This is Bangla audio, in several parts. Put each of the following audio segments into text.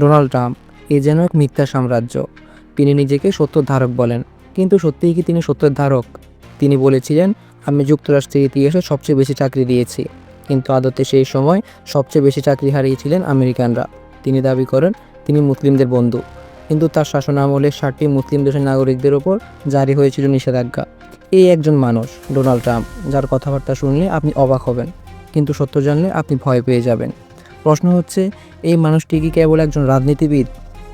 ডোনাল্ড ট্রাম্প, এ যেন এক মিথ্যা সাম্রাজ্য। তিনি নিজেকে সত্যর ধারক বলেন। কিন্তু সত্যিই কি তিনি সত্যের ধারক? তিনি বলেছিলেন, আমি যুক্তরাষ্ট্রের ইতিহাসে সবচেয়ে বেশি চাকরি দিয়েছি। কিন্তু আদতে সেই সময় সবচেয়ে বেশি চাকরি হারিয়েছিলেন আমেরিকানরা। তিনি দাবি করেন, তিনি মুসলিমদের বন্ধু। কিন্তু তার শাসন আমলে ষাটটি মুসলিম দেশের নাগরিকদের ওপর জারি হয়েছিল নিষেধাজ্ঞা। এই একজন মানুষ, ডোনাল্ড ট্রাম্প, যার কথাবার্তা শুনলে আপনি অবাক হবেন, কিন্তু সত্য জানলে আপনি ভয় পেয়ে যাবেন। প্রশ্ন হচ্ছে, এই মানুষটি কি কেবল একজন রাজনীতিবিদ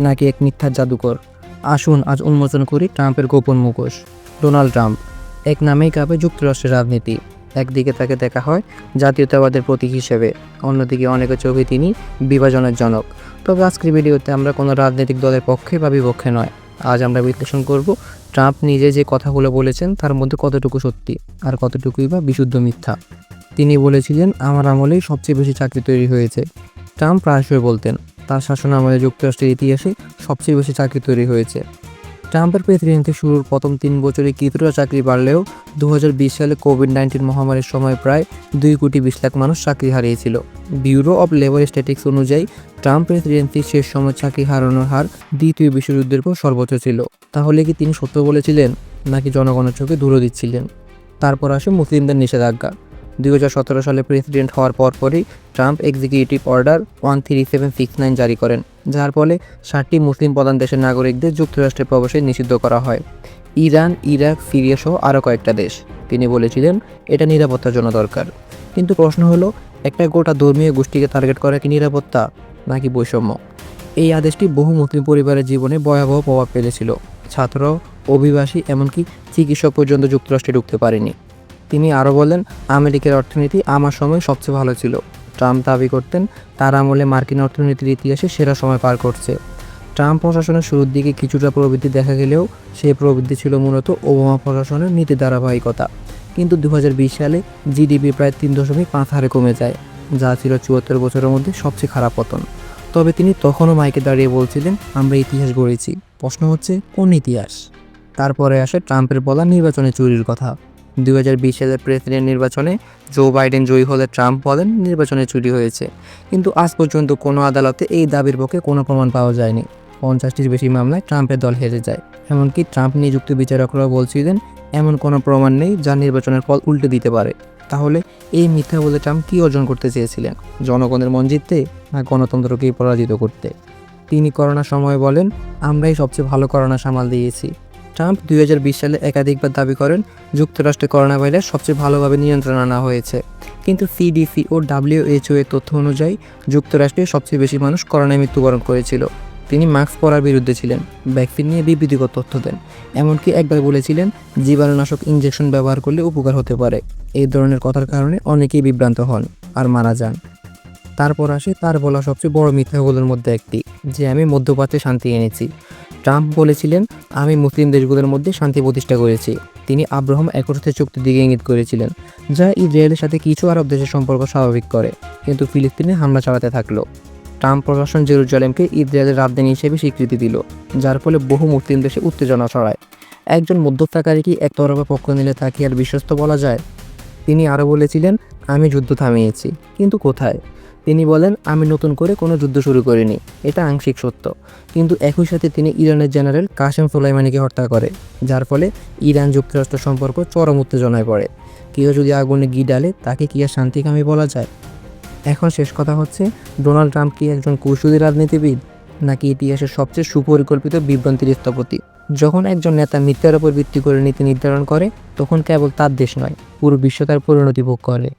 নাকি এক মিথ্যা জাদুকর? আসুন আজ উন্মোচন করি ট্রাম্পের গোপন মুখোশ, ডোনাল্ড ট্রাম্প। এক নামেই কাঁপে যুক্তরাষ্ট্রের রাজনীতি। একদিকে তাকে দেখা হয় জাতীয়তাবাদের প্রতীক হিসেবে, অন্যদিকে অনেকের চোখে তিনি বিভাজনের জনক। তবে আজকের ভিডিওতে আমরা কোনো রাজনৈতিক দলের পক্ষে বা বিপক্ষে নয়। আজ আমরা বিশ্লেষণ করব ট্রাম্প নিজে যে কথাগুলো বলেছেন তার মধ্যে কতটুকু সত্যি আর কতটুকুই বা বিশুদ্ধ মিথ্যা। তিনি বলেছিলেন, আমার আমলেই সবচেয়ে বেশি চাকরি তৈরি হয়েছে। ট্রাম্প প্রায়শই বলতেন, তার শাসন আমলে যুক্তরাষ্ট্রের ইতিহাসে সবচেয়ে বেশি চাকরি তৈরি হয়েছে। ট্রাম্পের প্রেসিডেন্টের শুরুর প্রথম তিন বছরে কিছুটা চাকরি বাড়লেও দু হাজার বিশ সালে কোভিড নাইন্টিন মহামারীর সময় প্রায় দুই কোটি বিশ লাখ মানুষ চাকরি হারিয়েছিল। ব্যুরো অব লেবার স্ট্যাটিক্স অনুযায়ী, ট্রাম্প প্রেসিডেন্সির শেষ সময় চাকরি হারানোর হার দ্বিতীয় বিশ্বযুদ্ধের পর সর্বোচ্চ ছিল। তাহলে কি তিনি সত্য বলেছিলেন, নাকি জনগণের চোখে ধুলো দিচ্ছিলেন? তারপর আসে মুসলিমদের নিষেধাজ্ঞা। দুই হাজার সতেরো সালে প্রেসিডেন্ট হওয়ার পরপরই Trump executive order one three seven six nine জারি করেন, যার ফলে ষাটটি মুসলিম প্রধান দেশের নাগরিকদের যুক্তরাষ্ট্রে প্রবেশে নিষিদ্ধ করা হয়। ইরান, ইরাক, সিরিয়া সহ আরও কয়েকটা দেশ। তিনি বলেছিলেন, এটা নিরাপত্তার জন্য দরকার। কিন্তু প্রশ্ন হলো, একটা গোটা ধর্মীয় গোষ্ঠীকে টার্গেট করা কি নিরাপত্তা নাকি বৈষম্য? এই আদেশটি বহু মুসলিম পরিবারের জীবনে ভয়াবহ প্রভাব ফেলেছিল। ছাত্র, অভিবাসী, এমনকি চিকিৎসক পর্যন্ত যুক্তরাষ্ট্রে ঢুকতে পারেনি। তিনি আরও বলেন, আমেরিকার অর্থনীতি আমার সময় সবচেয়ে ভালো ছিল। ট্রাম্প দাবি করতেন, তার আমলে মার্কিন অর্থনীতির ইতিহাসে সেরা সময় পার করছে। ট্রাম্প প্রশাসনের শুরুর দিকে কিছুটা প্রবৃদ্ধি দেখা গেলেও সেই প্রবৃদ্ধি ছিল মূলত ওবামা প্রশাসনের নীতি ধারাবাহিকতা। কিন্তু দু হাজার বিশ সালে জিডিপি প্রায় তিন দশমিক পাঁচ হারে কমে যায়, যা ছিল চুয়াত্তর বছরের মধ্যে সবচেয়ে খারাপ পতন। তবে তিনি তখনও মাইকে দাঁড়িয়ে বলছিলেন, আমরা ইতিহাস গড়েছি। প্রশ্ন হচ্ছে, কোন ইতিহাস? তারপরে আসে ট্রাম্পের বলা নির্বাচনে চুরির কথা। দুই হাজার বিশ সালের প্রেসিডেন্ট নির্বাচনে জো বাইডেন জয়ী হলে ট্রাম্প বলেন নির্বাচনে চুরি হয়েছে। কিন্তু আজ পর্যন্ত কোনো আদালতে এই দাবির পক্ষে কোনো প্রমাণ পাওয়া যায়নি। পঞ্চাশটির বেশি মামলায় ট্রাম্পের দল হেরে যায়। এমনকি ট্রাম্প নিযুক্ত বিচারকরাও বলছিলেন, এমন কোনো প্রমাণ নেই যা নির্বাচনের ফল উল্টে দিতে পারে। তাহলে এই মিথ্যা বলে ট্রাম্প কী অর্জন করতে চেয়েছিলেন? জনগণের মন জিততে না গণতন্ত্রকেই পরাজিত করতে? তিনি করোনার সময় বলেন, আমরাই সবচেয়ে ভালো করোনা সামাল দিয়েছি। ট্রাম্প দুই হাজার বিশ সালে একাধিকবার দাবি করেন যুক্তরাষ্ট্রে করোনা ভাইরাস সবচেয়ে ভালোভাবে নিয়ন্ত্রণ আনা হয়েছে। কিন্তু সিডিসি ও ডাব্লিউএইচও এর তথ্য অনুযায়ী যুক্তরাষ্ট্রে সবচেয়ে বেশি মানুষ করোনায় মৃত্যুবরণ করেছিল। তিনি মাস্ক পরার বিরুদ্ধে ছিলেন, ভ্যাকসিন নিয়ে বিবৃতিকর তথ্য দেন, এমনকি একবার বলেছিলেন জীবাণুনাশক ইঞ্জেকশন ব্যবহার করলে উপকার হতে পারে। এই ধরনের কথার কারণে অনেকেই বিভ্রান্ত হন আর মারা যান। তারপর আসে তার বলা সবচেয়ে বড় মিথ্যাগুলোর মধ্যে একটি, যে আমি মধ্যপ্রাচ্যে শান্তি এনেছি। ট্রাম্প বলেছিলেন, আমি মুসলিম দেশগুলোর মধ্যে শান্তি প্রতিষ্ঠা করেছি। তিনি আব্রাহাম একসাথে চুক্তির দিকে ইঙ্গিত করেছিলেন, যা ইসরায়েলের সাথে কিছু আরব দেশের সম্পর্ক স্বাভাবিক করে, কিন্তু ফিলিস্তিনে হামলা চালাতে থাকল। ট্রাম্প প্রশাসন জেরুজালেমকে ইসরায়েলের রাজধানী হিসেবে স্বীকৃতি দিল, যার ফলে বহু মুসলিম দেশে উত্তেজনা ছড়ায়। একজন মধ্যস্থতাকারী কি একতরফা পক্ষ নিলে তাকে আর বিশ্বস্ত বলা যায়? তিনি আরও বলেছিলেন, আমি যুদ্ধ থামিয়েছি, কিন্তু কোথায়? তিনি বলেন, আমি নতুন করে কোনো যুদ্ধ শুরু করিনি, এটা আংশিক সত্য। কিন্তু একই সাথে তিনি ইরানের জেনারেল কাশেম সোলাইমানিকে হত্যা করে, যার ফলে ইরান যুক্তরাষ্ট্র সম্পর্ক চরম উত্তেজনায় পড়ে। কেউ যদি আগুনে গি ডালে, তাকে কি আর শান্তিকামী বলা যায়? এখন শেষ কথা হচ্ছে, ডোনাল্ড ট্রাম্প কি একজন কৌশলী রাজনীতিবিদ, নাকি ইতিহাসের সবচেয়ে সুপরিকল্পিত বিভ্রান্তির স্থপতি? যখন একজন নেতা মিথ্যার উপর ভিত্তি করে নীতি নির্ধারণ করে, তখন কেবল তার দেশ নয়, পুরো বিশ্ব তার পরিণতি ভোগ করে।